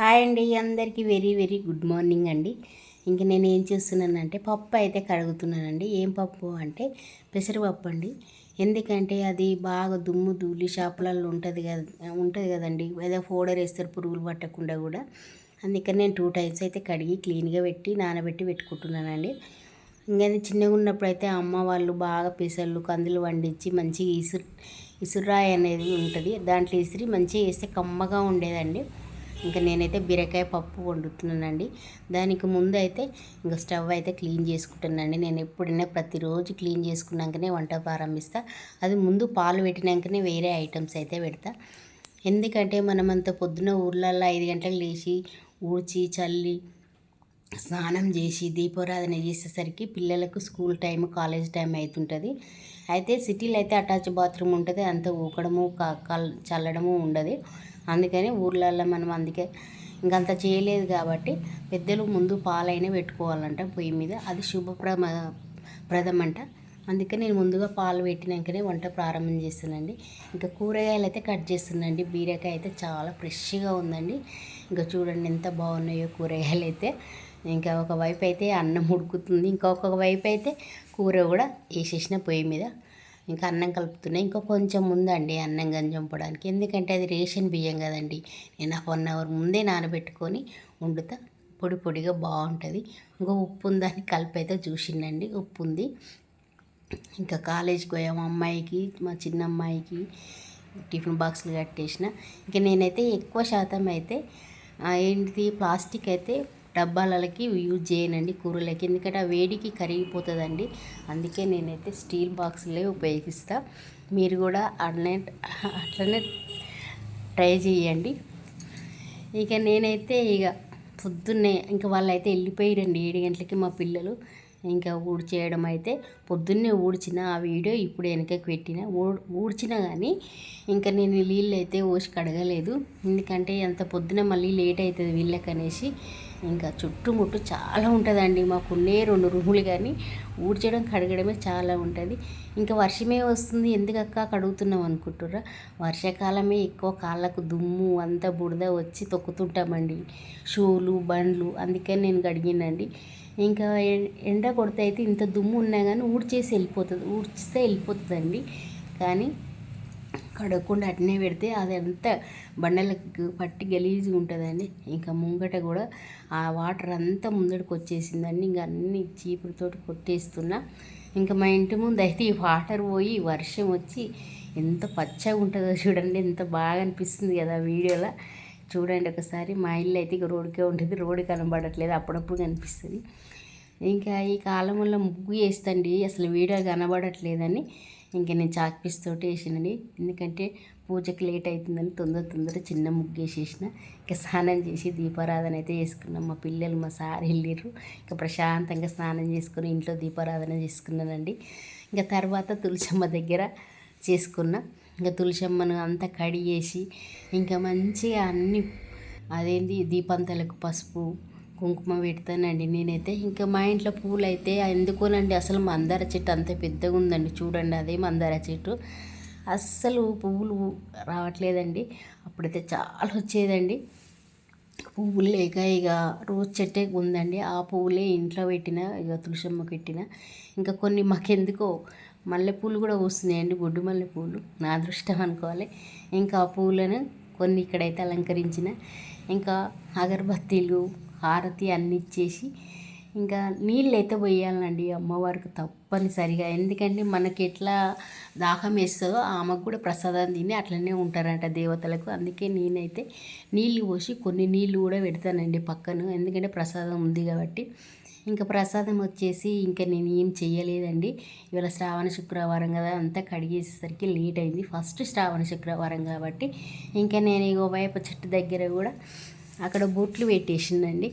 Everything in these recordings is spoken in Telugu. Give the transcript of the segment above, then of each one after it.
హాయ్ అండి అందరికీ వెరీ వెరీ గుడ్ మార్నింగ్ అండి. ఇంక నేను ఏం చేస్తున్నానంటే పప్పు అయితే కడుగుతున్నానండి. ఏం పప్పు అంటే పెసరపప్పు అండి. ఎందుకంటే అది బాగా దుమ్ము ధూళి షాపులలో ఉంటుంది కదా ఉంటుంది కదండి. ఏదో పౌడర్ వేస్తారు పురుగులు పట్టకుండా కూడా. అందుకని నేను టూ టైమ్స్ అయితే కడిగి క్లీన్గా పెట్టి నానబెట్టి పెట్టుకుంటున్నానండి. ఇంకా చిన్నగా ఉన్నప్పుడు అయితే అమ్మ వాళ్ళు బాగా పెసర్లు కందులు వండించి మంచిగా ఇసురు ఇసురాయి అనేది ఉంటుంది. దాంట్లో ఇసిరి మంచిగా వేస్తే కమ్మగా ఉండేదండి. ఇంకా నేనైతే బీరకాయ పప్పు వండుతున్నానండి. దానికి ముందు అయితే ఇంకా స్టవ్ అయితే క్లీన్ చేసుకుంటానండి నేను ఎప్పుడైనా ప్రతిరోజు క్లీన్ చేసుకున్నాకనే వంట ప్రారంభిస్తా. అది ముందు పాలు పెట్టినాకనే వేరే ఐటమ్స్ అయితే పెడతా. ఎందుకంటే మనం అంత పొద్దున ఊర్లల్లో ఐదు గంటలకు లేచి ఊడ్చి చల్లి స్నానం చేసి దీపారాధన చేసేసరికి పిల్లలకు స్కూల్ టైం కాలేజ్ టైం అవుతుంటుంది అయితే సిటీలో అయితే అటాచ్ బాత్రూమ్ ఉంటుంది. అంత ఊకడము చల్లడము ఉండదు. అందుకని ఊర్లల్లో మనం అందుకే ఇంకంత చేయలేదు కాబట్టి పెద్దలు ముందు పాలైనా పెట్టుకోవాలంట పొయ్యి మీద. అది శుభప్రమ ప్రదం అంట అందుకే నేను ముందుగా పాలు పెట్టినాకనే వంట ప్రారంభం చేస్తానండి. ఇంకా కూరగాయలు అయితే కట్ చేస్తుందండి బీరకాయ అయితే చాలా ఫ్రెష్గా ఉందండి. ఇంకా చూడండి ఎంత బాగున్నాయో కూరగాయలు అయితే. ఇంకా ఒక వైపు అయితే అన్నం ఉడుకుతుంది. ఇంకొక వైపు అయితే కూర కూడా వేసేసిన పొయ్యి మీద. ఇంకా అన్నం కలుపుతున్నాయి ఇంకా కొంచెం ముందండి అన్నం గంజంపడానికి. ఎందుకంటే అది రేషన్ బియ్యం కదండి. నేను హాఫ్ వన్ అవర్ ముందే నానబెట్టుకొని వండుతా. పొడి పొడిగా బాగుంటుంది. ఇంకా ఉప్పు ఉందని కలిపి అయితే చూసిండండి. ఉప్పు ఉంది. ఇంకా కాలేజీకి పోయాము అమ్మాయికి మా చిన్న అమ్మాయికి టిఫిన్ బాక్స్లు కట్టేసిన. ఇంకా నేనైతే ఎక్కువ శాతం అయితే ఏంటిది ప్లాస్టిక్ అయితే డబ్బాలకి యూజ్ చేయనండి కూరలకి. ఎందుకంటే ఆ వేడికి కరిగిపోతుందండి. అందుకే నేనైతే స్టీల్ బాక్స్లే ఉపయోగిస్తా. మీరు కూడా అట్లనే అట్లనే ట్రై చేయండి. ఇక నేనైతే ఇక పొద్దున్నే ఇంకా వాళ్ళైతే వెళ్ళిపోయారండి ఏడు గంటలకి మా పిల్లలు. ఇంకా ఊడ్చేయడం అయితే పొద్దున్నే ఊడ్చిన ఆ వీడియో ఇప్పుడు వెనకకి పెట్టిన. ఊడ్చిన కానీ ఇంకా నేను నీళ్ళు అయితే ఓసి కడగలేదు. ఎందుకంటే అంత పొద్దున మళ్ళీ లేట్ అవుతుంది వీళ్ళకి అనేసి ఇంకా చుట్టుముట్టు చాలా ఉంటుందండి. మాకున్నే రెండు రూములు కానీ ఊడ్చడం కడగడమే చాలా ఉంటుంది. ఇంకా వర్షమే వస్తుంది. ఎందుకక్క కడుగుతున్నాం అనుకుంటుర్రా? వర్షాకాలమే ఎక్కువ కాళ్ళకు దుమ్ము అంతా బురద వచ్చి తొక్కుతుంటామండి. షూలు బండ్లు అందుకని నేను కడిగినండి. ఇంకా ఎండ కొడితే అయితే ఇంత దుమ్ము ఉన్నా కానీ ఊడ్చేసి వెళ్ళిపోతుంది ఊడ్చితే వెళ్ళిపోతుందండి. కానీ కడగకుండా అట్నే పెడితే అది అంతా బండలకు పట్టి గలీజ్గా ఉంటుందండి. ఇంకా ముంగట కూడా ఆ వాటర్ అంతా ముందడికి వచ్చేసిందండి. ఇంకా అన్ని చీపురుతోటి కొట్టేస్తున్నా. ఇంకా మా ఇంటి ముందు అయితే ఈ వాటర్ పోయి వర్షం వచ్చి ఎంత పచ్చగా ఉంటుందో చూడండి. ఎంత బాగా అనిపిస్తుంది కదా వీడియోలో. చూడండి ఒకసారి. మా ఇల్లు అయితే ఇక రోడ్కే ఉంటుంది రోడ్డు కనబడట్లేదు. అప్పుడప్పుడు కనిపిస్తుంది. ఇంకా ఈ కాలంలో ముగ్గు వేస్తండి. అసలు వీడియో కనబడట్లేదని. ఇంకా నేను చాక్ పీస్ తోటి వేసినండి ఎందుకంటే పూజకి లేట్ అవుతుందని తొందర తొందర చిన్న ముగ్గు వేసేసిన ఇంకా స్నానం చేసి దీపారాధన అయితే చేసుకున్నాం. మా పిల్లలు మా సార్ వెళ్ళిర్రు. ఇంకా ప్రశాంతంగా స్నానం చేసుకుని ఇంట్లో దీపారాధన చేసుకున్నానండి. ఇంకా తర్వాత తులసమ్మ దగ్గర చేసుకున్నా. ఇంకా తులసమ్మను అంతా కడిగేసి ఇంకా మంచిగా అన్ని అదేంటి దీపంతలకు పసుపు కుంకుమ పెడతానండి నేనైతే. ఇంకా మా ఇంట్లో పూలు అయితే ఎందుకోనండి అసలు మందార చెట్టు అంత పెద్దగా ఉందండి చూడండి అదే మందార చెట్టు. అస్సలు పువ్వులు రావట్లేదండి. అప్పుడైతే చాలా వచ్చేదండి. పువ్వులు లేక ఇక రోజు చెట్టే ఉందండి. ఆ పువ్వులే ఇంట్లో పెట్టిన ఇక తులసమ్మ పెట్టిన. ఇంకా కొన్ని మాకెందుకో మల్లెపూలు కూడా వస్తున్నాయండి బొడ్డు మల్లెపూలు. నా అదృష్టం అనుకోవాలి. ఇంకా ఆ పువ్వులను కొన్ని ఇక్కడైతే అలంకరించిన. ఇంకా అగరబత్తీలు హారతి అన్ని ఇచ్చేసి ఇంకా నీళ్ళు అయితే పోయాలండి అమ్మవారికి తప్పనిసరిగా. ఎందుకంటే మనకి ఎట్లా దాహం వేస్తుందో ఆమెకు కూడా ప్రసాదం తిని అట్లనే ఉంటారంట దేవతలకు. అందుకే నేనైతే నీళ్ళు పోసి కొన్ని నీళ్ళు కూడా పెడతానండి పక్కన. ఎందుకంటే ప్రసాదం ఉంది కాబట్టి. ఇంకా ప్రసాదం వచ్చేసి ఇంకా నేను ఏం చేయలేదండి ఇవాళ శ్రావణ శుక్రవారం కదా అంతా కడిగేసేసరికి లేట్ అయింది. ఫస్ట్ శ్రావణ శుక్రవారం కాబట్టి ఇంకా నేను ఇగో వేప చెట్టు దగ్గర కూడా అక్కడ బొట్లు పెట్టేసిందండి.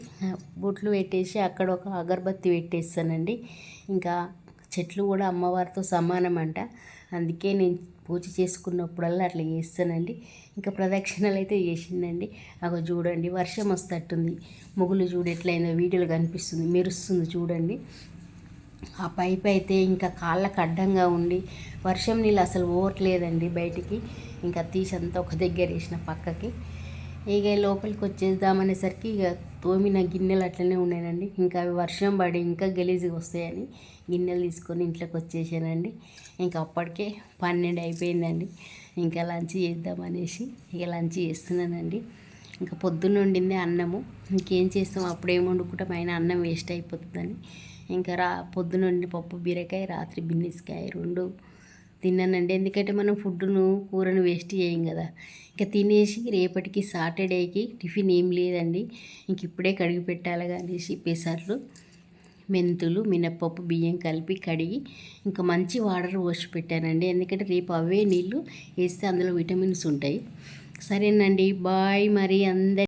బొట్లు పెట్టేసి అక్కడ ఒక అగరబత్తి పెట్టేస్తానండి. ఇంకా చెట్లు కూడా అమ్మవారితో సమానం అంట అందుకే నేను పూజ చేసుకున్నప్పుడల్లా అట్లా చేస్తానండి. ఇంకా ప్రదక్షిణలు అయితే చేసిందండి. అగో చూడండి వర్షం వస్తట్టుంది. ముగ్గులు చూడు ఎట్లయిందో వీడియోలు కనిపిస్తుంది మెరుస్తుంది చూడండి. ఆ పైప్ అయితే ఇంకా కాళ్ళకు అడ్డంగా ఉండి వర్షం నీళ్ళు అసలు పోవట్లేదండి బయటికి. ఇంకా తీసంతా ఒక దగ్గర వేసిన పక్కకి. ఇక లోపలికి వచ్చేద్దామనేసరికి ఇక తోమిన గిన్నెలు అట్లనే ఉన్నాయండి. ఇంకా అవి వర్షం పడి ఇంకా గలీజ్గా వస్తాయని గిన్నెలు తీసుకొని ఇంట్లోకి వచ్చేసానండి. ఇంకా అప్పటికే పన్నెండు అయిపోయిందండి. ఇంకా లంచ్ చేద్దామనేసి ఇక లంచ్ చేస్తున్నానండి. ఇంకా పొద్దున్న వండింది అన్నము. ఇంకేం చేస్తాం? అప్పుడేం వండుకుంటాం. అయినా అన్నం వేస్ట్ అయిపోతుందని. ఇంకా రా పొద్దున వండిన పప్పు బీరకాయ రాత్రి బిన్నిస్కాయ రెండు. తిన్నానండి. ఎందుకంటే మనం ఫుడ్ను కూరను వేస్ట్ చేయం కదా. ఇంకా తినేసి రేపటికి సాటర్డేకి టిఫిన్ ఏం లేదండి. ఇంక ఇప్పుడే కడిగి పెట్టాలి అనేసి పెసర్లు మెంతులు మినప్పప్పు బియ్యం కలిపి కడిగి ఇంకా మంచి వాటర్ పోసి పెట్టానండి. ఎందుకంటే రేపు అవే నీళ్ళు వేస్తే అందులో విటమిన్స్ ఉంటాయి. సరేనండి. బాయ్ మరి అందరి